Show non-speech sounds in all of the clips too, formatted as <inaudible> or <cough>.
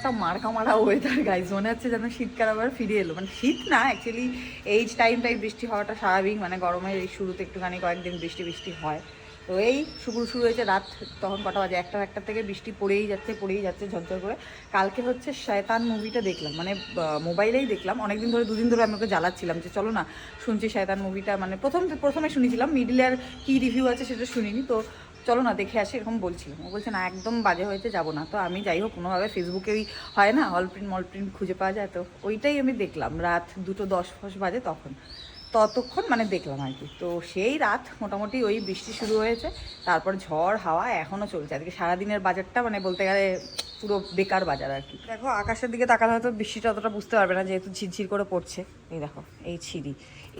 একটা মারকা মারা weather guys মনে হচ্ছে যেন শীতকাল আবার ফিরে এলো। মানে শীত না অ্যাকচুয়ালি এই টাইমটাই বৃষ্টি হওয়াটা স্বাভাবিক। মানে গরমের এই শুরুতে একটুখানি কয়েকদিন বৃষ্টি বৃষ্টি হয়। তো এই শুরু শুরু হয়েছে রাত তখন কটা বাজে? একটা একটা থেকে বৃষ্টি পড়েই যাচ্ছে পড়েই যাচ্ছে, ঝরঝর করে। কালকে হচ্ছে শয়তান মুভিটা দেখলাম। মানে মোবাইলেই দেখলাম। অনেকদিন ধরে, দুদিন ধরে আমি ওকে জ্বালাচ্ছিলাম যে, চলো না, শুনছি শয়তান মুভিটা মানে প্রথম, প্রথমে শুনেছিলাম। মিডিলে আর কী রিভিউ আছে সেটা শুনিনি। তো চলো না, দেখে আসি, এরকম বলছিলাম ও বলছে, না, একদম বাজে হয়েছে, যাব না। তো আমি যাই হোক, কোনোভাবে ফেসবুকে ওই হয় না হল প্রিন্ট মল প্রিন্ট খুঁজে পাওয়া যায়। তো ওইটাই আমি দেখলাম, রাত দুটো দশ ফস বাজে তখন। ততক্ষণ মানে দেখলাম আর কি। তো সেই রাত মোটামুটি ওই বৃষ্টি শুরু হয়েছে, তারপর ঝড়, হাওয়া এখনও চলছে। আজকে সারাদিনের বাজারটা মানে বলতে গেলে পুরো বেকার বাজার আর কি। দেখো, আকাশের দিকে তাকালে হয়তো বৃষ্টিটা অতটা বুঝতে পারবে না, যেহেতু ঝিরঝির করে পড়ছে। এই দেখো, এই ছিরি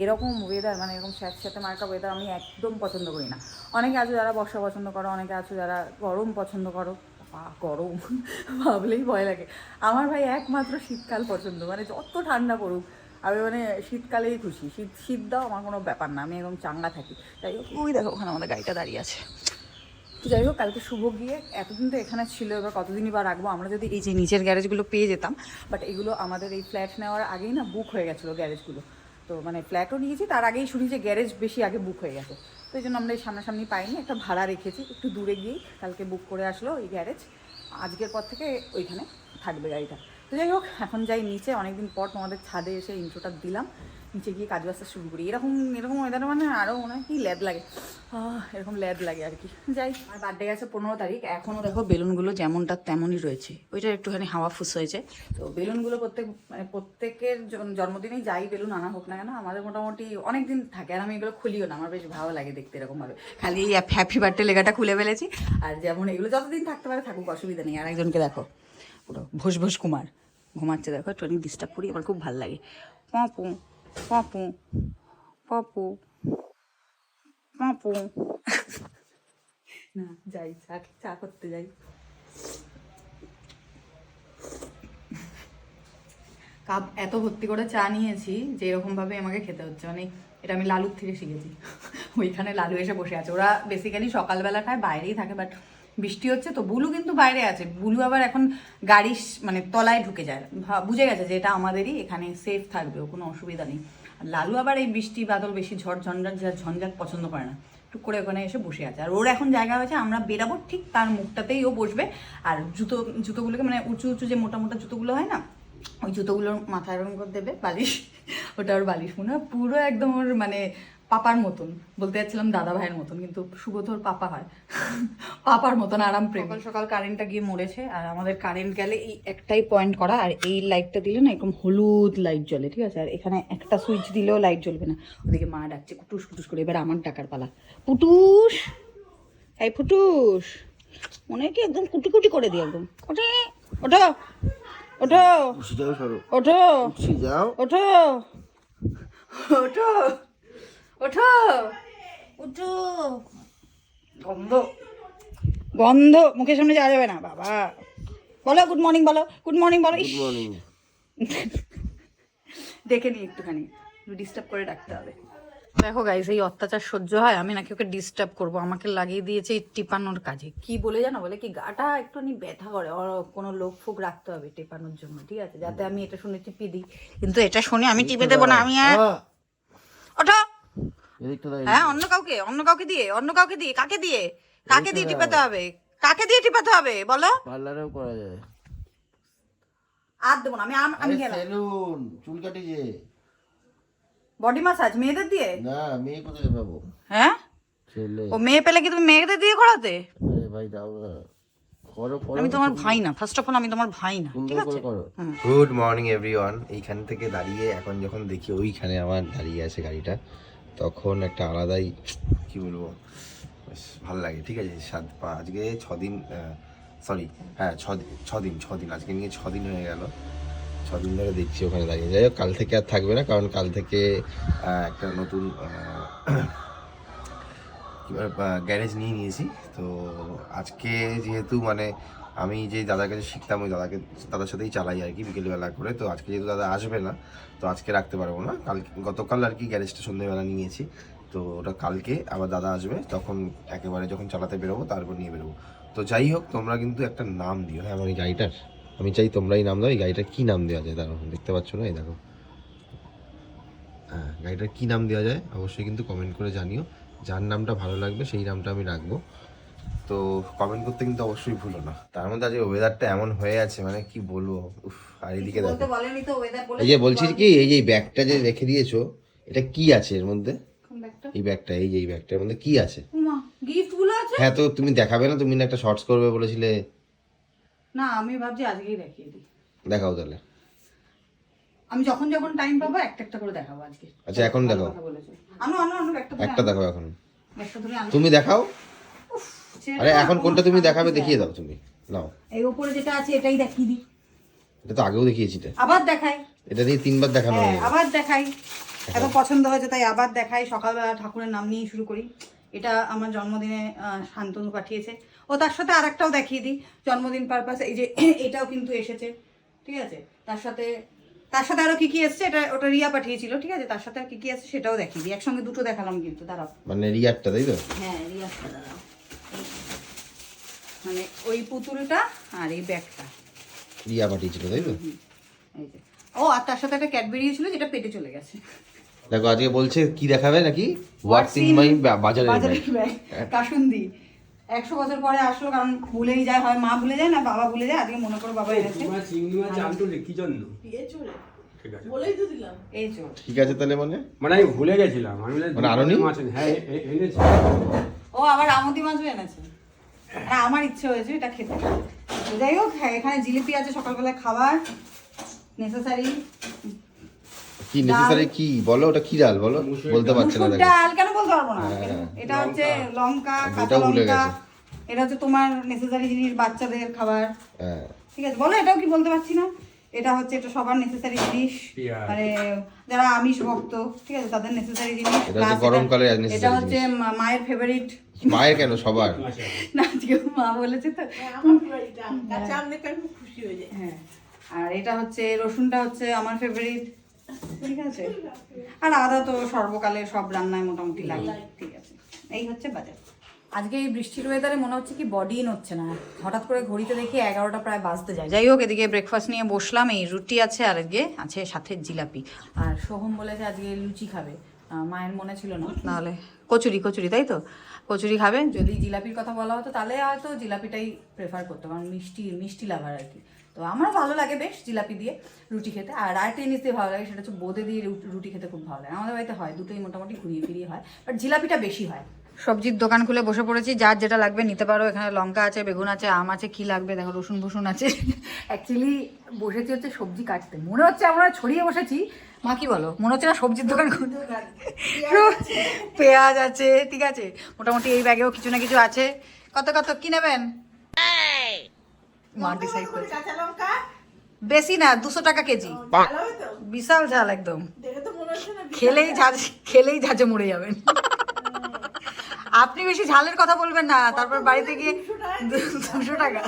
এরকম ওয়েদার মানে এরকম স্যাঁত স্যাঁতে মার্কা ওয়েদার আমি একদম পছন্দ করি না। অনেকে আছে যারা বর্ষা পছন্দ করো, অনেকে আছে যারা গরম পছন্দ করো। গরম, ভাবলেই ভয় লাগে। আমার ভাই একমাত্র শীতকাল পছন্দ মানে যত ঠান্ডা পড়ুক, আমি মানে শীতকালেই খুশি। শীত শীত দাও, আমার কোনো ব্যাপার না, আমি একদম চাঙ্গা থাকি। হোক, ওই দেখো, ওখানে আমাদের গাড়িটা দাঁড়িয়ে আছে। তো যাই হোক, কালকে শুভ গিয়ে এতদিন তো এখানে ছিল, এবার কতদিনই বা রাখব? আমরা যদি এই যে নিচের গ্যারেজগুলো পেয়ে যেতাম বাট এগুলো আমাদের এই ফ্ল্যাট নেওয়ার আগেই না বুক হয়ে গেছিল গ্যারেজগুলো। তো মানে ফ্ল্যাটও নিয়েছি, তার আগেই শুনি যে গ্যারেজ বেশি আগে বুক হয়ে গেছে। তো এই জন্য আমরা এই সামনাসামনি পাইনি, একটা ভাড়া রেখেছি, একটু দূরে গিয়েই কালকে বুক করে আসলো এই গ্যারেজ আজকের পর থেকে ওইখানে থাকবে গাড়িটা। তো যাই হোক, এখন যাই নিচে, অনেকদিন পর তোমাদের ছাদে এসে ইন্ট্রোটা দিলাম। নিচে গিয়ে কাজ বাজটা শুরু করি। এরকম এরকম ওয়েদার মানে আরও মনে হয় কি ল্যাদ লাগে। এরকম ল্যাদ লাগে আর কি। যাই আর বার্থডে গেছে পনেরো তারিখ। এখনও দেখো বেলুনগুলো যেমনটা তেমনই রয়েছে। ওইটার একটুখানি হাওয়া ফুস হয়েছে। তো বেলুনগুলো প্রত্যেক মানে প্রত্যেকের জন- জন্মদিনেই যাই বেলুন আনা হোক না কেন, আমাদের মোটামুটি অনেক দিন থাকে আর আমি এগুলো খুলিও না। আমার বেশ ভালো লাগে দেখতে এরকমভাবে। খালি এই হ্যাপি বার্থডে লেখাটা খুলে ফেলেছি। আর যেমন এগুলো যতদিন থাকতে পারে থাকুক, অসুবিধা নেই। আর একজনকে দেখো, পুরো ভোস ভোস কুমার। ঘুমাচ্ছে দেখো একটু ডিস্টার্ব করি, আমার খুব ভালো লাগে। পাপু পাপু পাপু পাপু না যাই চা চা করতে যাই কাপ এত ভর্তি করে চা নিয়েছি যে এরকমভাবে আমাকে খেতে হচ্ছে। মানে এটা আমি লালুর থেকে শিখেছি। ওইখানে লালু এসে বসে আছে। ওরা বেসিক্যালি সকালবেলা খায় বাইরেই থাকে বাট বৃষ্টি হচ্ছে, তো বুলু কিন্তু বাইরে আছে। বুলু আবার এখন গাড়ি মানে তলায় ঢুকে যায়। বুঝে গেছে যে এটা আমাদেরই, এখানে সেফ থাকবে, ও কোনো অসুবিধা নেই। লালু আবার এই বৃষ্টি বাদল বেশি ঝড়, ঝঞ্ঝাট, যা ঝঞ্ঝাট পছন্দ করে না। টুক করে ওখানে এসে বসে আছে। আর ওর এখন জায়গা হয়েছে, আমরা বেরাবো ঠিক তার মুখটাতেই ও বসবে। আর জুতো, জুতোগুলোকে মানে উঁচু উঁচু যে মোটা মোটা জুতোগুলো হয় না, ওই জুতোগুলোর মাথায় রং করে দেবে, বালিশ। ওটা ওর বালিশ মনে হয়। পুরো একদম ওর মানে পাপার মতন। বলতে যাচ্ছিলাম দাদা ভাইয়ের মতন কিন্তু সুবোধ ওর পাপা হয়। <laughs> পাপার মতন আরাম প্রেম। সকাল সকাল কারেন্টটা গিয়ে মরেছে আর আমাদের কারেন্ট গেলে এই একটাই পয়েন্ট করা আর এই লাইটটা দিলে না এরকম হলুদ লাইট জ্বলে ঠিক আছে? আর এখানে একটা সুইচ দিলেও লাইট জ্বলবে না। ওদিকে মা ডাকছে কুটুস কুটুস করে এবার আমার ডাকার পালা। পুটুস! এই ফুটুস মনে হয় কি একদম কুটি কুটি করে দিই একদম। ওঠে ওঠো ওঠো ওঠো ওঠো ওঠো। ওঠো। ওঠো গন্ধ। গন্ধ। মুখের সামনে যাওয়া যাবে না বাবা। বলো গুড মর্নিং বলো। গুড মর্নিং বলো। গুড মর্নিং দেখে নি একটুখানি। ডিস্টার্ব করে রাখতে হবে। দেখো গাইস এই অত্যাচার সহ্য হয় আমি নাকি ওকে ডিস্টার্ব করব। আমাকে লাগিয়ে দিয়েছে এই টিপানোর কাজে। কি বলে জানো? বলে কি গাটা একটুখানি ব্যথা করে। ওর কোনো লোক ফোক রাখতে হবে টিপানোর জন্য ঠিক আছে? যাতে আমি এটা শুনে টিপে দিই। কিন্তু এটা শুনে আমি টিপে দেবো না আমি আর- ওঠো। হ্যাঁ অন্য কাউকে অন্য কাউকে দিয়ে অন্য কাউকে দিয়ে কাকে দিয়ে? কাকে দিয়ে টিপাতে হবে? কাকে দিয়ে টিপাতে হবে? বলো। পার্লারেও করা যায়। আর দেবো না আমি আমি গেলাম সেলুন চুল কাটি যে। বডি মাসাজ মেয়েদের দিয়ে? না মেয়ে কোথায় পাবো? হ্যাঁ? ছেলে। ও মেয়ে পেলে কি তুমি মেয়েদের দিয়ে করাতে? ভাই দাও না। করো করো আমি তোমার ভাই না ফার্স্ট অফ অল আমি তোমার ভাই না ঠিক আছে? গুড মর্নিং এভরিওয়ান এইখান থেকে দাঁড়িয়ে এখন যখন দেখি ওইখানে আমার দাঁড়িয়ে আছে গাড়িটা তখন একটা আলাদাই, কি বলব, বেশ ভালো লাগে। ঠিক আছে, সাত আজকে ছদিন সরি হ্যাঁ ছদিন ছদিন, আজকে নিয়ে ছদিন হয়ে গেল। ছদিন ধরে দেখছি ওখানে দাঁড়িয়ে। যাই হোক, কাল থেকে আর থাকবে না, কারণ কাল থেকে একটা নতুন গ্যারেজ নিয়ে নিয়েছি। তো আজকে যেহেতু মানে আমি যে দাদার কাছে শিখতাম, ওই দাদাকে, দাদার সাথেই চালাই আর কি বিকেলবেলা করে। তো আজকে যেহেতু দাদা আসবে না, তো আজকে রাখতে পারব না। কাল গতকাল আর কি গ্যারেজটা সন্ধ্যেবেলা নিয়েছি। তো ওটা কালকে আবার দাদা আসবে, তখন একেবারে যখন চালাতে বেরোবো, তারপর নিয়ে বেরোবো। তো যাই হোক, তোমরা কিন্তু একটা নাম দিও। হ্যাঁ আমার এই গাড়িটার, আমি চাই তোমরাই নাম দাও, এই গাড়িটার কী নাম দেওয়া যায়? দাঁড়াও, দেখতে পাচ্ছ না? এই দেখো। হ্যাঁ গাড়িটার কী নাম দেওয়া যায়? অবশ্যই কিন্তু কমেন্ট করে জানিও। যার নামটা ভালো লাগবে, সেই নামটা আমি রাখব। তো কমেন্ট করতে কিন্তু অবশ্যই ভুলো না। তার মধ্যে আজকে ওয়েদারটা এমন হয়ে আছে মানে কি বলব? উফ আর এদিকে দেখো বলতে বলেনি তো ওয়েদার বলে এই যে বলছি কি এই যে ব্যাগটা যে রেখে দিয়েছ এটা কি আছে এর মধ্যে? এই ব্যাগটা এই যে এই ব্যাগটার মধ্যে কি আছে? হ্যাঁ তো তুমি দেখাবে না তুমি না একটা শর্টস করবে বলেছিলে। না আমি ভাবছি আজকেই দেখিয়ে দিই। দেখাও তাহলে। আমি যখন যখন টাইম পাবো একটা একটা করে দেখাবো আজকে। আচ্ছা, এখন দেখাও। আনো আনো আনো একটা একটা দেখাও। এখন। একটা ধরে তুমি দেখাও। ছেড়ে আরে এখন কোনটা তুমি দেখাবে দেখিয়ে দাও তুমি। নাও। এই উপরে যেটা আছে এটাই দেখিয়ে দিই। এটা তো আগেও দেখিয়েছি এটা। আবার দেখাই। এটা দিয়ে তিনবার দেখানো হ্যাঁ আবার দেখাই। এত পছন্দ হয়েছে তাই আবার দেখাই। সকালবেলা ঠাকুরের নাম নিয়ে শুরু করি। এটা আমার জন্মদিনে শান্তনু পাঠিয়েছে। ও তার সাথে আরেকটাও দেখিয়ে দিই। জন্মদিন পারপাস এই যে <coughs> এটাও কিন্তু এসেছে। ঠিক আছে? তার সাথে তার সাথে আরও কি কি এসছে? এটা ওটা রিয়া পাঠিয়েছিল ঠিক আছে? তার সাথে আর কি কি এসছে সেটাও দেখিয়ে দিই। একসঙ্গে দুটো দেখালাম কিন্তু দাঁড়াও। মানে রিয়ারটা তাই তো? হ্যাঁ রিয়াটা দাঁড়াও। মানে ওই পুতুলটা আর এই ব্যাগটা। রিয়া পাঠিয়েছিল তাই তো? এই যে। ও আর তার সাথে একটা ক্যাডবেরি ছিল যেটা পেটে চলে গেছে। দেখো আজকে বলছে কি দেখাবে নাকি? হোয়াটস ইন মাই বাজারে ব্যাগ কাসুন্দি। একশো বছর পরে আসলো কারণ ভুলেই যায় হয় মা ভুলে যায় না বাবা ভুলে যায় আজকে মনে করে বাবা এনেছে। তোমার চিংড়ি মাছ আনতো কি জন্য? ঠিক আছে। এই চোর ঠিক আছে তাহলে মানে? মানে আমি ভুলে গেছিলাম আমি মানে আনোনি? মাছ হ্যাঁ এনেছি। ও আবার আমদি মাছও এনেছে। হ্যাঁ আমার ইচ্ছে হয়েছে এটা খেতে। যাই হোক হ্যাঁ এখানে জিলিপি আছে সকালবেলায় খাবার নেসেসারি কি নেসেসারি কি? বলো ওটা কি ডাল? বলো বলতে পারছে না ডাল কেন বলতে পারব না? হ্যাঁ, এটা হচ্ছে লঙ্কা কাঁচা লঙ্কা। এটা হচ্ছে তোমার নেসেসারি জিনিস বাচ্চাদের খাবার। হ্যাঁ। ঠিক আছে বলো এটাও কি বলতে পারছি না? এটা হচ্ছে এটা সবার নেসেসারি জিনিস। মানে যারা আমিষ ভক্ত ঠিক আছে তাদের নেসেসারি জিনিস। এটা হচ্ছে গরমকালে এটা- হচ্ছে মা- মায়ের ফেভারিট মায়ের কেন? সবার। <laughs> না আজকে মা বলেছে তো। হ্যাঁ আর এটা হচ্ছে রসুনটা হচ্ছে আমার ফেভারিট ঠিক আছে? আর আদা তো সর্বকালে সব রান্নায় মোটামুটি লাগে। ঠিক আছে। এই হচ্ছে বাজার। আজকে এই বৃষ্টির ওয়েদারে মনে হচ্ছে কি বডি হচ্ছে না। হঠাৎ করে ঘড়িতে দেখি এগারোটা প্রায় বাজতে যায়। যাই হোক, এদিকে ব্রেকফাস্ট নিয়ে বসলাম, এই রুটি আছে, আর আজকে আছে সাথে জিলাপি। আর সোহম বলেছে আজকে লুচি খাবে। মায়ের মনে ছিল না। নাহলে কচুরি কচুরি, তাই তো? কচুরি খাবে। যদি জিলাপির কথা বলা হতো, তাহলে হয়তো জিলাপিটাই প্রেফার করতো, কারণ মিষ্টি মিষ্টি লাভার আর কি। তো আমার ভালো লাগে বেশ জিলাপি দিয়ে রুটি খেতে। আর আরেকটা জিনিস দিয়ে ভালো লাগে, সেটা হচ্ছে বোঁদে দিয়ে রুটি খেতে খুব ভালো লাগে। আমাদের বাড়িতে হয়, দুটোই মোটামুটি ঘুরিয়ে ফিরিয়ে হয় বাট জিলাপিটা বেশি হয়। সবজির দোকান খুলে বসে পড়েছি। যার যেটা লাগবে নিতে পারো। এখানে লঙ্কা আছে বেগুন আছে আম আছে কি লাগবে? দেখো রসুন ফসুন আছে। <laughs> অ্যাকচুয়ালি বসেছি হচ্ছে সবজি কাটতে। মনে হচ্ছে আমরা ছড়িয়ে বসেছি। মা কি বলো? মনে হচ্ছে না সবজির দোকান <laughs> পেঁয়াজ আছে ঠিক আছে? মোটামুটি এই ব্যাগেও কিছু না কিছু আছে। কত কত? কি নেবেন? বেশি না দুশো টাকা কেজি। বিশাল ঝাল একদম। খেলেই ঝাঁজ খেলেই ঝাঁঝে মরে যাবেন। আপনি বেশি ঝালের কথা বলবেন না তারপর বাড়িতে গিয়ে দুশো টাকা।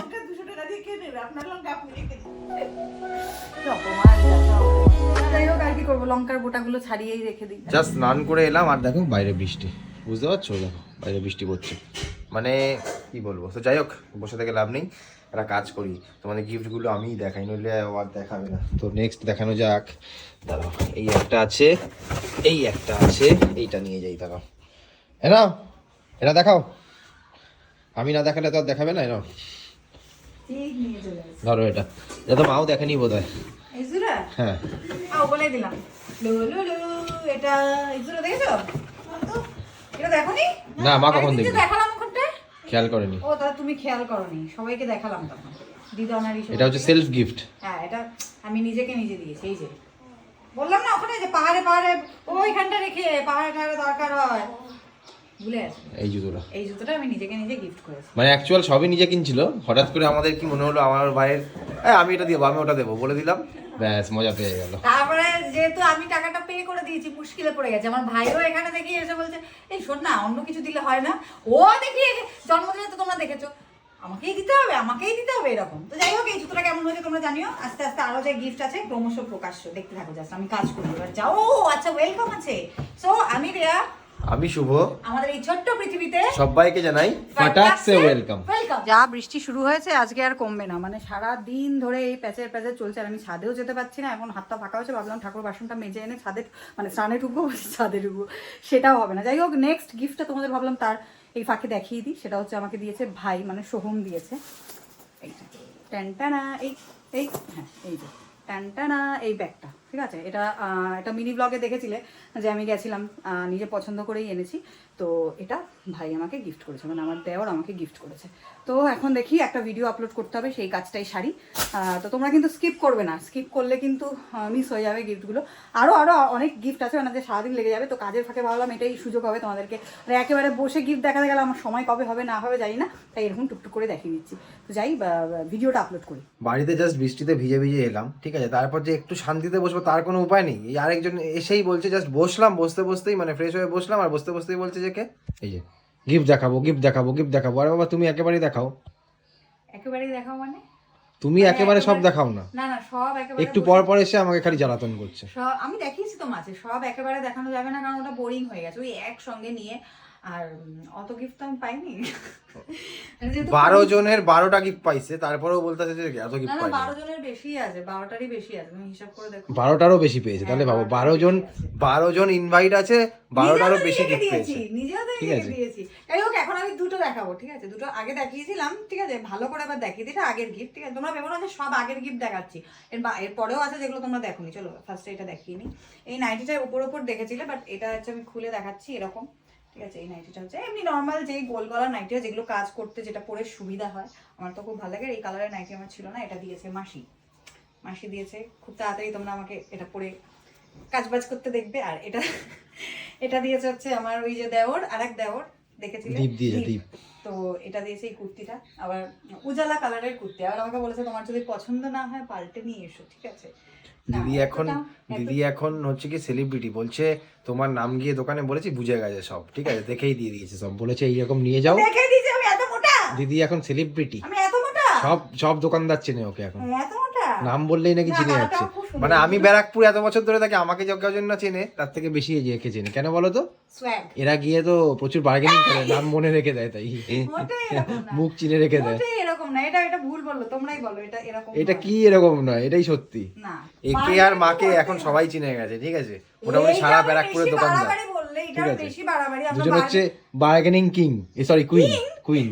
যাই হোক আর কি করব লঙ্কার গোটাগুলো ছাড়িয়েই রেখে দিই। জাস্ট স্নান করে এলাম আর দেখো বাইরে বৃষ্টি। বুঝতে পারছ? দেখো বাইরে বৃষ্টি পড়ছে। মানে কি বলব? তো যাই হোক বসে থেকে লাভ নেই। একটা কাজ করি। তোমাদের গিফটগুলো আমিই দেখাই নইলে আর দেখাবে না। তো নেক্সট দেখানো যাক। দাঁড়াও এই একটা আছে এই একটা আছে এইটা নিয়ে যাই দাঁড়াও। এনা এটা দেখাও। আমি না দেখালে তো আর দেখাবে না আসি। ধরো এটা। এটা তো মাও দেখেনি বোধ হয়। হ্যাঁ বলে দিলাম। লু লু লু এটা দেখেছ? এটা দেখোনি? না মা কখন আরেকদিন দেখালাম খেয়াল করেনি। ও তুমি খেয়াল করনি। সবাইকে দেখালাম তখন। দিদা ওনার এটা হচ্ছে সেলফ গিফট হ্যাঁ এটা আমি নিজেকে নিজে দিয়েছি এই যে। বললাম না ওখানে যে পাহাড়ে পাহাড়ে ওইখানটা রেখে পাহাড়ে টাহাড়ে দরকার হয়। ভুলে এই জুতোটা। এই জুতোটা আমি নিজেকে নিজে গিফট করেছি। মানে অ্যাকচুয়াল সবই নিজে কিনছিল হঠাৎ করে আমাদের কি মনে হলো আমার ভাইয়ের "এই, আমি এটা দেবো আমি ওটা দেবো বলে দিলাম। ব্যাস মজা পেয়ে গেল। তারপরে যেহেতু আমি টাকাটা পে করে দিয়েছি মুশকিলে পড়ে গেছে। আমার ভাইও এখানে দেখি এসে বলছে এই শোন না অন্য কিছু দিলে হয় না। ও দেখি জন্মদিনে তো তোমরা দেখেছ। আমাকেই দিতে হবে আমাকেই দিতে হবে এরকম। তো যাই হোক এই জুতোটা কেমন হয়েছে তোমরা জানিও। আস্তে আস্তে আরও যে গিফট আছে ক্রমশ প্রকাশ্য। দেখতে থাকো জাস্ট আমি কাজ করি এবার যাও। আচ্ছা ওয়েলকাম আছে। সো আমি রেয়া আমি শুভ। আমাদের এই ছোট্ট পৃথিবীতে সবাইকে জানাই ফাটাকসে ওয়েলকাম ওয়েলকাম যা বৃষ্টি শুরু হয়েছে আজকে আর কমবে না। মানে সারা দিন ধরে এই প্যাচের প্যাচের চলছে আর আমি ছাদেও যেতে পারছি না। এখন হাতটা ফাঁকা হচ্ছে ভাবলাম ঠাকুর বাসনটা মেজে এনে ছাদে মানে স্নানে ঢুকবো ছাদে ঢুকবো। সেটাও হবে না। যাই হোক নেক্সট গিফটটা তোমাদের ভাবলাম তার এই ফাঁকে দেখিয়ে দিই। সেটা হচ্ছে আমাকে দিয়েছে ভাই মানে সোহম দিয়েছে। এইটা ট্যান্টানা এই এই হ্যাঁ এই যে ট্যান্টানা এই ব্যাগটা। ঠিক আছে? এটা একটা মিনি ব্লগে দেখেছিলে যে আমি গেছিলাম নিজে পছন্দ করেই এনেছি। তো এটা ভাই আমাকে গিফট করেছে মানে আমার দেওয়ার আমাকে গিফট করেছে। তো এখন দেখি একটা ভিডিও আপলোড করতে হবে, সেই কাজটাই সারি। তো তোমরা কিন্তু স্কিপ করবে না স্কিপ করলে কিন্তু মিস হয়ে যাবে গিফটগুলো আরও আরও অনেক গিফট আছে ওনাদের সারাদিন লেগে যাবে, তো কাজের ফাঁকে ভাবলাম এটাই সুযোগ হবে তোমাদেরকে। মানে একেবারে বসে গিফট দেখাতে গেলে আমার সময় কবে হবে, না হবে জানি না, তাই এরকম টুকটুক করে দেখিয়ে দিচ্ছি তো যাই ভিডিওটা আপলোড করি। বাড়িতে জাস্ট বৃষ্টিতে ভিজে ভিজে এলাম, ঠিক আছে? তারপর যে একটু শান্তিতে বসবো, তার কোনো উপায় নেই। আরেকজন এসেই বলছে জাস্ট বসলাম, বসতে বসতেই মানে ফ্রেশ হয়ে বসলাম, আর বসতে বসতেই বলছে যে কে? এই যে। গিফট দেখাবো গিফট দেখাবো গিফট দেখাবো। আরে বাবা তুমি একেবারে দেখাও। একেবারে দেখাও মানে? তুমি একেবারে সব দেখাও না। না না সব একেবারে একটু পর পর এসে আমাকে খালি জ্বালাতন করছে। সব আমি দেখিয়েছি তো মাঝে সব একেবারে দেখানো যাবে না কারণ ওটা বোরিং হয়ে গেছে। ওই এক সঙ্গে নিয়ে আর অত গিফট তো আমি পাইনি। বারো জনের বারোটা গিফট পাইছে তারপরেও বলতেছে যে এত গিফট পাইনি। বারো জনের বেশি আছে বারোটারই বেশি আছে তুমি হিসাব করে দেখো। বারোটারও বেশি পেয়েছে তাহলে ভাবো বারো জন বারো জন ইনভাইট আছে বারোটারও বেশি গিফট পেয়েছে। নিজেও ঠিক আছে। যাই হোক এখন আমি দুটো দেখাবো ঠিক আছে? দুটো আগে দেখিয়েছিলাম ঠিক আছে? ভালো করে আবার দেখিয়ে দিই আগের গিফট ঠিক আছে? তোমরা ভেবো না যে সব আগের গিফট দেখাচ্ছি। এর বা- এর পরেও আছে যেগুলো তোমরা দেখোনি। চলো ফার্স্টে এটা দেখিয়ে নিই। এই নাইটিটার উপর উপর দেখেছিলে বাট এটা হচ্ছে আমি খুলে দেখাচ্ছি এরকম। ঠিক আছে এই নাইটিটা হচ্ছে এমনি নর্মাল যেই গোল গলার নাইটি যেগুলো কাজ করতে যেটা পরে সুবিধা হয় আমার তো খুব ভালো লাগে। এই কালারের নাইটি আমার ছিল না এটা দিয়েছে মাসি। মাসি দিয়েছে খুব তাড়াতাড়ি তোমরা আমাকে এটা পরে কাজ বাজ করতে দেখবে। আর এটা এটা দিয়েছে হচ্ছে আমার ওই যে দেওর আর এক দেওর দেখেছিলে। তো এটা দিয়েছে এই কুর্তিটা। আবার উজালা কালারের কুর্তি। আবার আমাকে বলেছে তোমার যদি পছন্দ না হয় পাল্টে নিয়ে এসো ঠিক আছে? দিদি এখন দিদি এখন হচ্ছে কি সেলিব্রিটি বলছে তোমার নাম গিয়ে দোকানে বলেছি বুঝে গেছে সব ঠিক আছে? দেখেই দিয়ে দিয়েছে সব। বলেছে এইরকম নিয়ে যাও। দেখে দিয়েছি আমি এত মোটা? দিদি এখন সেলিব্রিটি আমি এত মোটা? সব সব দোকানদার চেনে ওকে এখন। নাম বললেই নাকি চিনে যাচ্ছে। মানে আমি ব্যারাকপুর এত বছর ধরে থাকি আমাকে যে কজন না চেনে তার থেকে বেশি একে চেনে। কেন বলো তো? এরা গিয়ে তো প্রচুর বার্গেনিং করে নাম মনে রেখে দেয় তাই। মুখ চিনে রেখে দেয়। মোটেই এরকম না এটা এটা ভুল বলল তোমরাই বলো এটা এরকম এটা। কি এরকম নয়? এটাই সত্যি। একে আর মাকে এখন সবাই চিনে গেছে ঠিক আছে? মোটামুটি সারা ব্যারাকপুরের দোকানদার। ঠিক আছে। বেশি বাড়াবাড়ি আমরা দুজন হচ্ছে bargaining king sorry queen queen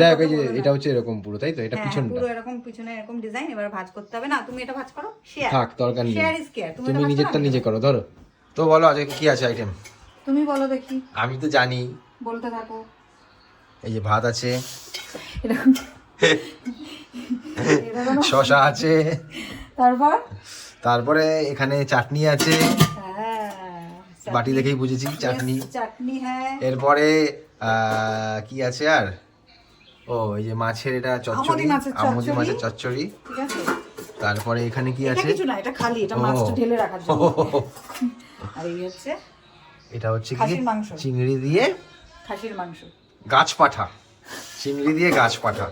যাই হোক যে এটা হচ্ছে এরকম পুরো তাই তো? এটা হ্যাঁ, পিছনটা। পুরো এরকম পিছনে এরকম ডিজাইন এবার ভাঁজ করতে হবে। না তুমি এটা ভাঁজ করো। শেয়ার থাক দরকার নেই। শেয়ার ইজ কেয়ার তুমি নিজেরটা নিজে করো। ধরো। তো বলো আজকে কি আছে আইটেম তুমি বলো দেখি। আমি তো জানি। বলতে থাকো। এই যে ভাত আছে। এরকম। শশা আছে। তারপর? তারপরে এখানে চাটনি আছে। হ্যাঁ। বাটি দেখেই বুঝেছি চাটনি। চাটনি হ্যাঁ। এরপরে কি আছে আর? ও এই যে মাছের এটা চচ্চড়ি আমুদি মাছের চচ্চড়ি। ঠিক আছে। তারপরে এখানে কি আছে? কিছু না এটা খালি এটা। মাছটা ঢেলে রাখার জন্য। <laughs> আর এই হচ্ছে এটা হচ্ছে কি? চিংড়ি দিয়ে খাসির মাংস। গাছ পাঠা। চিংড়ি দিয়ে গাছ পাঠা।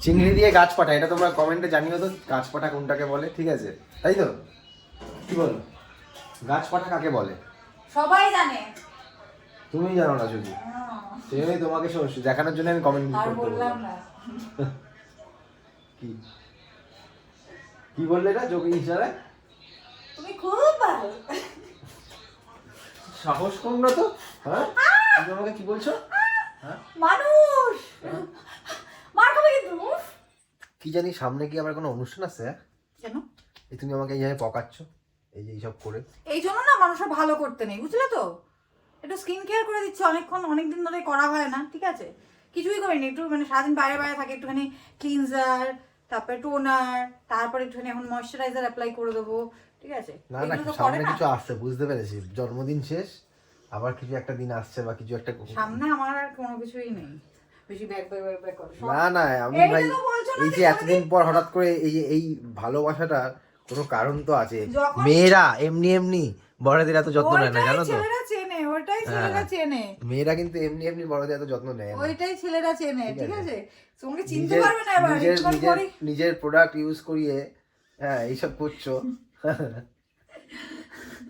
চিংড়ি দিয়ে গাছ পাঠা এটা তোমরা কমেন্টে জানিও তো গাছ পাঠা কোনটাকে বলে ঠিক আছে? তাই তো? কি বলো? গাছ পাঠা কাকে বলে? সবাই জানে। তুমি জানো না শুধু। সেই তোমাকে দেখানোর জন্য আমি কমেন্ট করতে বললাম না। কি? কি বললে এটা? যোগী ইশারায় তুমি খুব ভালো। সাহস কম না তো? হ্যাঁ? তুমি আমাকে কি বলছো? হ্যাঁ? মানুষ! মার খাবে কিন্তু। কি জানি সামনে কি আমার কোনো অনুষ্ঠান আছে হ্যাঁ? কেন? এই তুমি আমাকে এইভাবে পকাচ্ছ এই যে এইসব করে। এই জন্য না মানুষের ভালো করতে নেই বুঝলে তো? একটু স্কিন কেয়ার করে দিচ্ছে অনেকক্ষণ অনেকদিন ধরে করা হয় না ঠিক আছে? কিছুই করিনি একটু মানে সারাদিন বাইরে বাইরে থাকে একটুখানি ক্লিনজার তারপরে টোনার তারপরে একটুখানি এখন ময়শ্চারাইজার অ্যাপ্লাই করে দেবো ঠিক আছে? না না এগুলো তো করে সামনে কিছু আসছে বুঝতে পেরেছি। জন্মদিন শেষ আবার কিছু একটা দিন আসছে বা কিছু একটা সামনে আমার আর কোনো কিছুই নেই। না না আমি ভাই এই যে এতদিন পর হঠাৎ করে এই যে এই ভালোবাসাটা কোনো কারণ তো আছে। মেয়েরা এমনি এমনি। বড়দের এত যত্ন নেয় না জানো তো? হ্যাঁ। ছেলেরা চেনে ওইটাই ছেলেরা চেনে। মেয়েরা কিন্তু এমনি এমনি বড়দের এত যত্ন নেয় না। ওইটাই ছেলেরা চেনে ঠিক আছে। তোমাকে চিনতে পারবে না এবার নিজের নিজের প্রোডাক্ট ইউজ করিয়ে হ্যাঁ এইসব করছ।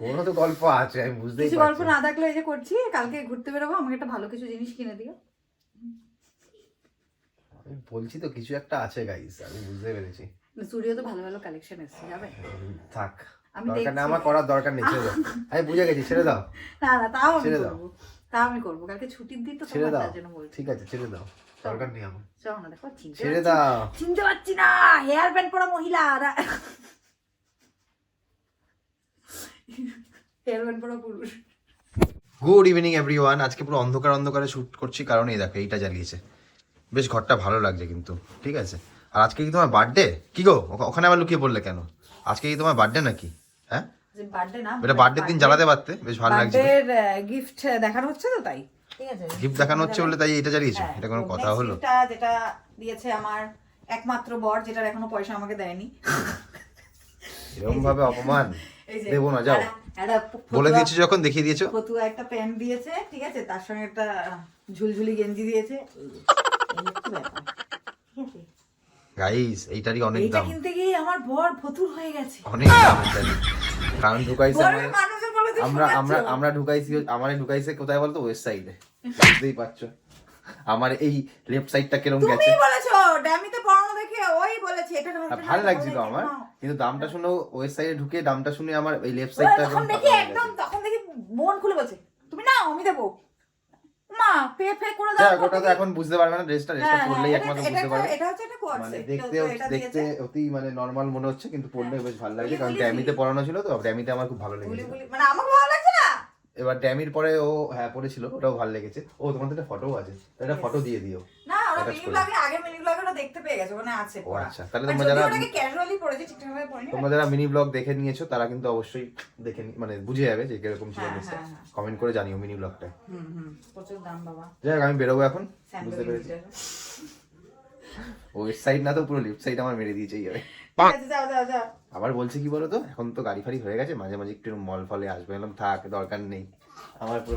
কোনো তো গল্প আছে আমি বুঝতেই কিছু গল্প না থাকলে এই যে করছি কালকে ঘুরতে বেরোবো আমাকে একটা ভালো কিছু জিনিস কিনে দিও। আমি বলছি তো কিছু একটা আছে গাইস আমি বুঝতে পেরেছি। স্টুডিওতে ভালো ভালো কালেকশন এসছে যাবে? থাক। আমি দরকার দেখছি। আমার করার দরকার নেই ছেড়ে দাও। আমি বুঝে গেছি ছেড়ে দাও। না না তাও আমি ছেড়ে দাও। করব। তাও আমি করব। কালকে ছুটির দিন তো ছেড়ে দাও। ঠিক আছে ছেড়ে দাও। দরকার নেই আমার। চলো না দেখো ছেড়ে দাও। চিনতে পারছি না। হেয়ার ব্যান্ড পরা মহিলা হেয়ার ব্যান্ড পরা পুরুষ। গুড ইভিনিং এভরিওয়ান আজকে পুরো অন্ধকার অন্ধকারে শুট করছি কারণ এই দেখো এইটা জ্বালিয়েছে। বেশ ঘরটা ভালো লাগছে কিন্তু। ঠিক আছে? আর আজকে কি তোমার বার্থডে কি গো? ওখা- ওখানে আবার লুকিয়ে পড়লে কেন? আজকে কি তোমার বার্থডে নাকি? হ্যাঁ? বার্থডে না এটা বার্থডের দিন জ্বালাতে পারতে বেশ ভালো লাগছে বার্থডে গিফট দেখানো হচ্ছে তো তাই? ঠিক আছে গিফট দেখানো হচ্ছে বলে তাই এটা জ্বালিয়েছো হ্যাঁ, এটা কোনো কথা হলো? gift-টা যেটা দিয়েছে আমার একমাত্র বর যেটার এখনও পয়সা আমাকে দেয়নি। এরকম ভাবে অপমান? এই যে দেবো না যাও। বলে দিয়েছ যখন দেখিয়ে দিয়েছ? ফতুয়া একটা প্যান্ট দিয়েছে ঠিক আছে? তার সঙ্গে একটা ঝুলঝুলি গেঞ্জি দিয়েছে। ঠিক আছে? গাইস এইটারই অনেক এইটা দাম। কিনতে গিয়ে আমার বর ফতুর হয়ে গেছে। অনেক দাম এটারই কারণ ঢুকাইছে আমরা আমরা আমরা ঢুকাইছি আমারে ঢুকাইছে কোথায় বলতো? ওয়েস্ট সাইডে বুঝতেই পারছ। আমার এই লেফট সাইডটা কিরম গেছে? তুমি বলেছ ড্যামিতে পড়ানো দেখে ওই বলেছে এটা ভালো লাগছিল আমার। কিন্তু দামটা শুনে ওয়েস্ট সাইডে ঢুকে দামটা শুনে আমার এই লেফট সাইডটা তখন দেখি একদম তখন দেখি মন খুলে বলছে তুমি নাও আমি দেবো। মা পে পে করে দাও ওটা তো এখন বুঝতে পারবে না ড্রেসটা ড্রেসটা হ্যাঁ, পরলেই হ্যাঁ, একমাত্র বুঝতে পারবে। এটা হচ্ছে একটা কোয়ার্ড মানে। দেখতে দেখতে অতি মানে নর্মাল মনে হচ্ছে কিন্তু পরলে বেশ ভালো লাগে কারণ ড্যামিতে পরানো ছিল তো ড্যামিতে আমার খুব ভালো লেগেছে মানে আমার ভালো লাগছে না? এবার ড্যামির পরে ও হ্যাঁ পরেছিল ওটাও ভালো লেগেছে। ও তোমাদের একটা ফটো আছে একটা ফটো দিয়ে দিও। ওরা মিনি ব্লগে আগে মিনি ব্লগে ওরা দেখতে পেয়ে গেছে ওখানে আছে ও পড়া আচ্ছা, তাহলে তোমরা যারা- ওটাকে ক্যাজুয়ালি পড়েছে ঠিকঠাক ভাবে পড়িনি তোমরা যারা মিনি ব্লগ দেখে নিয়েছো তারা কিন্তু অবশ্যই দেখে মানে বুঝে যাবে যে কীরকম ছিল হ্যাঁ, ড্রেসটা হ্যাঁ, হ্যাঁ। কমেন্ট করে জানিও মিনি ব্লগটা হুম হুম প্রচুর দাম বাবা। আমি বেরোবো এখন বুঝতে পেরেছি। ওয়েস্ট সাইড না তো পুরো লিফট সাইড আমার মেরে দিয়েছেই যাবে। আবার বলছে কি বলতো এখন তো গাড়ি ফাড়ি হয়ে গেছে মাঝে মাঝে একটু মল ফলে আসবে এলাম থাক দরকার নেই। আমার পুরো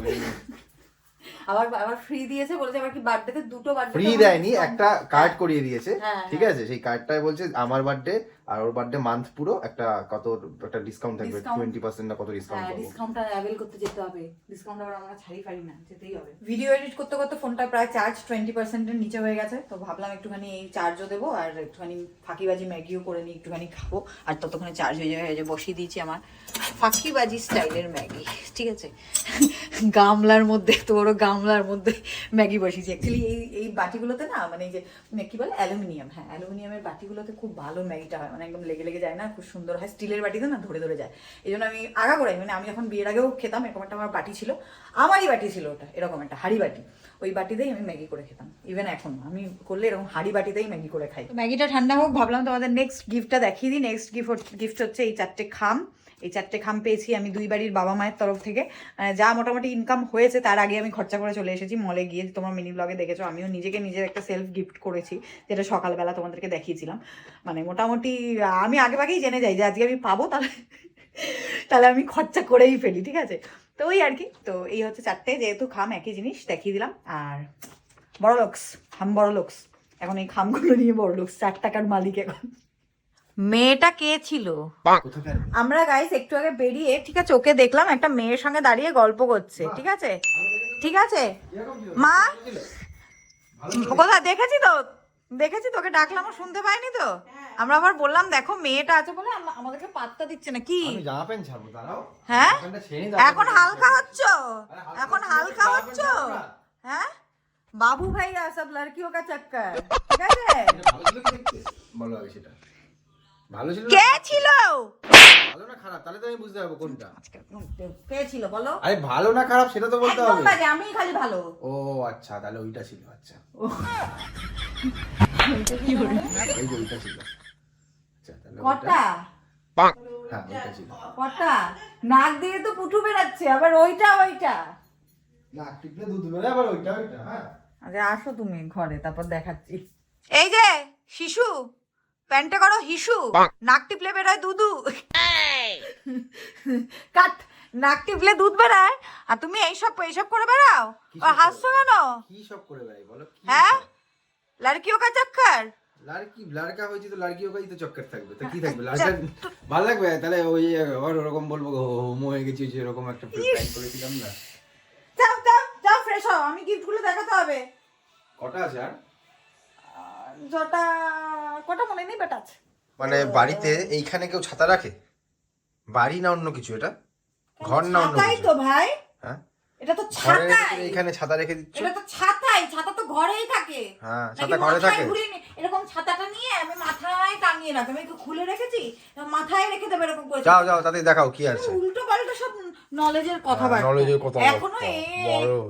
আবার আবার ফ্রি দিয়েছে বলেছে আবার কি বার্থডেতে দুটো বার্থডে ফ্রি দেয়নি একটা কার্ড করিয়ে দিয়েছে। হ্যাঁ, ঠিক আছে সেই কার্ডটায় বলছে আমার বার্থডে আর ওর বার্থডে মান্থ পুরো একটা কত একটা ডিসকাউন্ট থাকবে? টোয়েন্টি পার্সেন্ট না কত ডিসকাউন্ট হ্যাঁ ডিসকাউন্টটা অ্যাভেল করতে যেতে হবে। ডিসকাউন্ট আবার আমরা ছাড়ি পারি না যেতেই হবে। ভিডিও এডিট করতে করতে ফোনটা প্রায় চার্জ টোয়েন্টি পার্সেন্টের নিচে হয়ে গেছে তো ভাবলাম একটুখানি এই চার্জও দেবো আর একটুখানি ফাঁকিবাজি ম্যাগিও করে নিই একটুখানি খাব। আর ততক্ষণে চার্জ হয়ে যাবে এই যে বসিয়ে দিয়েছি আমার ফাঁকিবাজি স্টাইলের ম্যাগি ঠিক আছে? গামলার মধ্যে তো বড় গামলার মধ্যে ম্যাগি বসিয়েছি। অ্যাকচুয়ালি এই এই বাটিগুলোতে না মানে এই যে মানে কি বলে অ্যালুমিনিয়াম হ্যাঁ অ্যালুমিনিয়ামের বাটিগুলোতে খুব ভালো ম্যাগিটা হয়। মানে একদম লেগে লেগে যায় না, খুব সুন্দর হয়। স্টিলের বাটিতে না, ধরে ধরে যায়। এই জন্য আমি আগা করাই মানে আমি যখন বিয়ের আগেও খেতাম, এরকম একটা আমার বাটি ছিল। আমারই বাটি ছিল ওটা, এরকম একটা হাড়ি বাটি। ওই বাটিতেই আমি ম্যাগি করে খেতাম ইভেন এখন। আমি করলে এরকম হাড়ি বাটিতেই ম্যাগি করে খাই। ম্যাগিটা ঠান্ডা হোক, ভাবলাম তোমাদের নেক্সট গিফটটা দেখিয়ে দিই। নেক্সট গিফট গিফট হচ্ছে এই চারটে খাম। এই চারটে খাম পেয়েছি আমি দুই বাড়ির বাবা মায়ের তরফ থেকে। যা মোটামুটি ইনকাম হয়েছে, তার আগে আমি খরচা করে চলে এসেছি মলে গিয়ে। তোমার মিনি ব্লগে দেখেছ, আমিও নিজেকে নিজের একটা সেলফ গিফট করেছি, যেটা সকালবেলা তোমাদেরকে দেখিয়েছিলাম। মানে মোটামুটি, আমি আগে আগেই জেনে যাই যে আজকে আমি পাবো, তাহলে <laughs> তাহলে আমি খরচা করেই ফেলি, ঠিক আছে? তো ওই আর কি, তো এই হচ্ছে চারটে, যেহেতু খাম একই জিনিস, দেখিয়ে দিলাম। আর বড় লোকস হাম বড় লোকস এখন এই খামগুলো নিয়ে বড় লোকস চার টাকার মালিক এখন। মেয়েটা কে ছিল? আমরা গাইস একটু আগে বেরিয়ে ঠিক আছে ওকে দেখলাম একটা মেয়ের সঙ্গে দাঁড়িয়ে গল্প করছে ঠিক আছে? ঠিক আছে? মা? কোথায়? দেখেছি তো? দেখেছি তোকে ডাকলাম শুনতে পাইনি তো? আমরা আবার বললাম দেখো মেয়েটা আছে বলে আম- আমাদেরকে পাত্তা দিচ্ছে না। কি? হ্যাঁ। এখন হালকা হচ্ছ? এখন হালকা হচ্ছ। হ্যাঁ? বাবু ভাইয়া সব লড়কিও কা চক্কর। ঠিক আছে? বলো আগে সেটা। ভালো ছিল কে ছিল? ভালো না খারাপ? তাহলে তো আমি বুঝতে পারব কোনটা। কে ছিল বলো? আরে ভালো না খারাপ সেটা তো বলতে হবে। বাজে আমি খালি ভালো। ও আচ্ছা তাহলে ওইটা ছিল আচ্ছা। এই যে ওইটা ছিল। আচ্ছা কটা? হ্যাঁ ওইটা ছিল। কটা? নাক দিয়ে তো পুটু বেরাচ্ছে আবার ওইটা ওইটা। না টিপলে দুধ বেরোয় আবার ওইটা ওইটা হ্যাঁ। আসো তুমি ঘরে তারপর দেখাচ্ছি। এই যে শিশু। প্যান্টে করো হিসু নাক টিপলে বেরোয় দুধু। কাট নাক টিপলে দুধ বেরোয়। আর তুমি এইসব এইসব করে বেড়াও? হাসছো কেন? কি সব করে বেড়াই? বলো হ্যাঁ? লড়কিও কা চক্কর? লড়কি লড়কা হয়েছে তো লড়কিও কাই তো চক্কর থাকবে। তো কি থাকবে? লড়কা ভালো লাগবে? তাহলে ওই আবার ওরকম বলব হোমো হয়ে গেছি যে এরকম একটা প্ল্যান করেছিলাম না? যাও যাও যাও ফ্রেশ হও আমি গিফটগুলো দেখাতে হবে। কটা আছে আর? যটা কটা মনে নেই বাট আছে। মানে বাড়িতে এইখানে কেউ ছাতা রাখে? বাড়ি না অন্য কিছু এটা? ঘর না অন্য কিছু? তো ভাই। হ্যাঁ? এটা তো ভিতরে এইখানে ছাতা রেখে দিচ্ছ? এটা তো ছাতাই ছাতা তো ঘরেই থাকে। হ্যাঁ ছাতা ঘরে থাকে? এরকম ছাতাটা নিয়ে আমি মাথায় টাঙিয়ে রাখি। আমি একটু খুলে রেখেছি? মাথায় রেখে দেবে এরকম করে। যাও যাও তাতে দেখাও কি আছে। উল্টো পাল্টা সব নলেজের কথা হ্যাঁ, knowledge এর কথাবার্তা। এখনও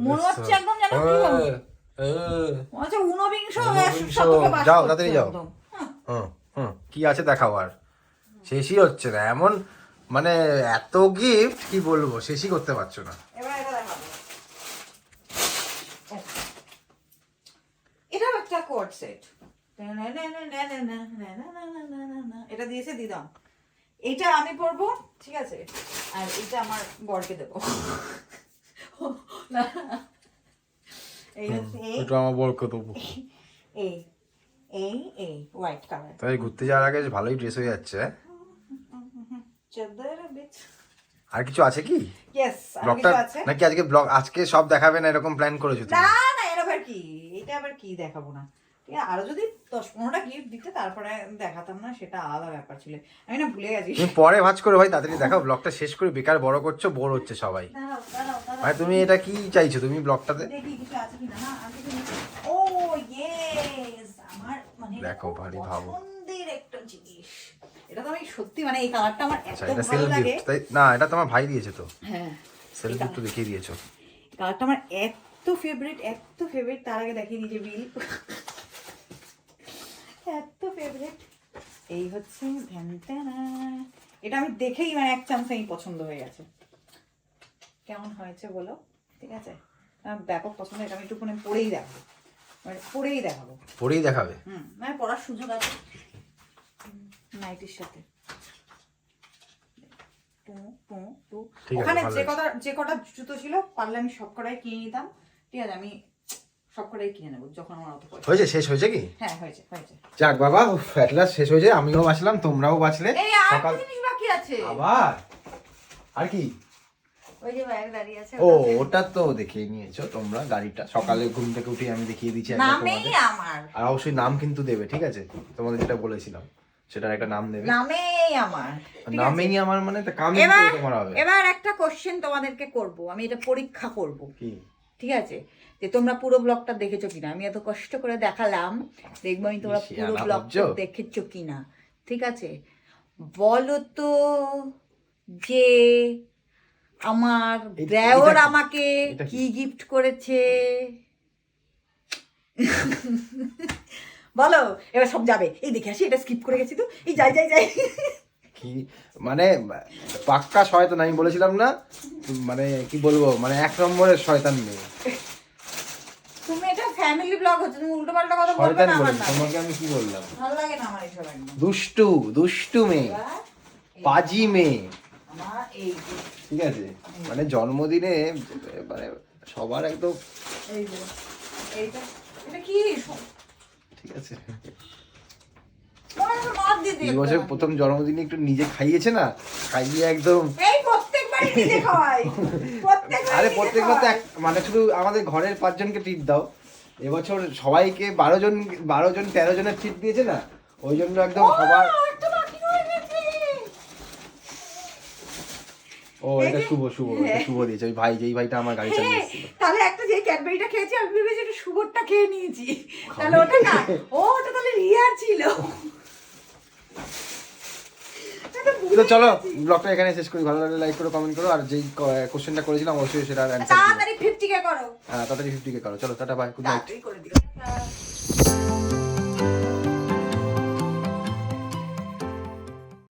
মনে হচ্ছে একদম যেন কি ঊনবিংশ ঊনবিংশ, শতকে বাস যাও, তাড়াতাড়ি যাও। হুম। হুম, কি আছে দেখাও আর শেষই হচ্ছে না এমন মানে এত গিফট কি বলব শেষই করতে পারছ না। এটাও একটা কোড সেট এটা দিয়েছে দিদাম এটা আমি পরবো ঠিক আছে আর এটা আমার বরকে দেবো এই হচ্ছে এটা আমার বরকে দেবো এই এই এই হোয়াইট কালার তাই ঘুরতে যাওয়ার আগে ভালোই ড্রেস হয়ে যাচ্ছে? চাদর বিচ আর কিছু আছে কি? ব্লগটা নাকি আজকে ব্লগ আজকে সব দেখাবে না এরকম প্ল্যান করেছ তুমি? না না আবার কি। এটা আবার কি দেখাবো না? ঠিক আছে আরও যদি দশ পনেরোটা গিফট দিতে তারপরে দেখাতাম না সেটা আলাদা ব্যাপার ছিল। আমি না ভুলে গেছি। তুমি পরে ভাজ করে ভাই তাড়াতাড়ি দেখাও ব্লগটা শেষ করে বেকার বড় করছ বোর হচ্ছে সবাই। মানে তুমি এটা কি চাইছো? তুমি ব্লগটাতে দেখি কিছু আছে কিনা? না কিছু নেই। ও ইয়েস আমার মানে এটা দেখো, ভারী ভাবো। পছন্দের একটা জিনিস। এটা তো আমি সত্যি মানে এই কালারটা আমার এত আচ্ছা ভালো লাগে। তাই না এটা তোমার ভাই দিয়েছে তো। হ্যাঁ। সেলফ গিফট তো দেখিয়ে দিয়েছ। কালারটা আমার এত ফেভারিট এত ফেভারিট তার আগে দেখিয়ে দিয়েছে বিল এত ফেভারিট এই হচ্ছে ভ্যানটানা। এটা আমি দেখেই মানে এক চান্সেই পছন্দ হয়ে গেছে। কেমন হয়েছে বলো? ঠিক আছে? ব্যাপক পছন্দ এটা আমি একটুখানি পরেই মানে পরেই দেখাবো। পরেই দেখাবে? হুম মানে পড়ার সুযোগ আছে। নাইটির সাথে। ওখানে যে কটা যে কটা জুতো ছিল পারলে আমি সব কটাই কিনে নিতাম। ঠিক আছে আমি সব কটাই কিনে নেব যখন আমার অত পয়সা। হয়েছে শেষ হয়েছে কি? হ্যাঁ হয়েছে হয়েছে। যাক বাবা ফ্যাটলাস শেষ হয়েছে আমিও বাঁচলাম তোমরাও বাঁচলে। এই আর সকাল কি জিনিস বাকি আছে। আবার? আর কি? ও ওটা তো দেখিয়ে নিয়েছো তোমরা গাড়িটা। সকালে ঘুম থেকে উঠে আমি দেখিয়ে দিচ্ছি আর অবশ্যই নাম কিন্তু দেবে ঠিক আছে? তোমাদের যেটা বলেছিলাম সেটার একটা নাম দেবে। নামেই আমার নামেই আমার মানে তা তোমার হবে। এবার একটা কোশ্চেন তোমাদেরকে করব। আমি এটা পরীক্ষা করব। কি? ঠিক আছে? যে তোমরা পুরো ব্লগটা দেখেছ কিনা? আমি এত কষ্ট করে দেখালাম। দেখব আমি তোমরা পুরো ব্লগটা? দেখেছ কিনা? ঠিক আছে? বলো তো যে আমার দেওর আমাকে কি? গিফট করেছে? বলো এবার সব যাবে। এই দেখে আসি এটা স্কিপ করে গেছি তো। এই যাই যাই যাই। কি? মানে পাক্কা শয়তান আমি বলেছিলাম না? মানে কি বলব? মানে এক নম্বরের শয়তান মেয়ে। তুমি এটা ফ্যামিলি ব্লগ হচ্ছে তুমি উল্টো পাল্টা কথা বলবে না আমার তোমাকে আমি কি বললাম? ভালো লাগে না আমার এইসব একদম দুষ্টু দুষ্টু মেয়ে। পাজি মেয়ে। আমার এই ঠিক আছে? মানে জন্মদিনে মানে সবার একদম ঠিক আছে। এই বছর প্রথম জন্মদিনে একটু নিজে খাইয়েছে না? খাইয়ে একদম আরে প্রত্যেকবার তো এক- মানে শুধু আমাদের ঘরের পাঁচজনকে ট্রিট দাও। এবছর সবাইকে বারো জন বারো জন তেরো জনের ট্রিট দিয়েছে না? ওই জন্য একদম সবার একটা বাকি রয়ে গেছে ও এটা শুভ শুভ এটা শুভ দিয়েছে। ওই ভাই যেই ভাইটা আমার গাড়ি চালিয়ে হ্যাঁ, এসেছিল তাহলে একটা যে ক্যাডবেরিটা খেয়েছি আমি ভেবেছি একটু সুগরটা খেয়ে নিয়েছি। তাহলে ওটা না ও ওটা তাহলে রিয়ার ছিল। তো চলো ব্লগটা এখানে শেষ করি। ভালো লাগলে লাইক করো কমেন্ট করো। আর যেই কোশ্চেনটা করেছিলাম অবশ্যই সেটার অ্যান্সার তাড়াতাড়ি ফিফটি কে করো। হ্যাঁ তাড়াতাড়ি ফিফটি কে করো। চলো টাটা বাই গুড নাইট করে দিও।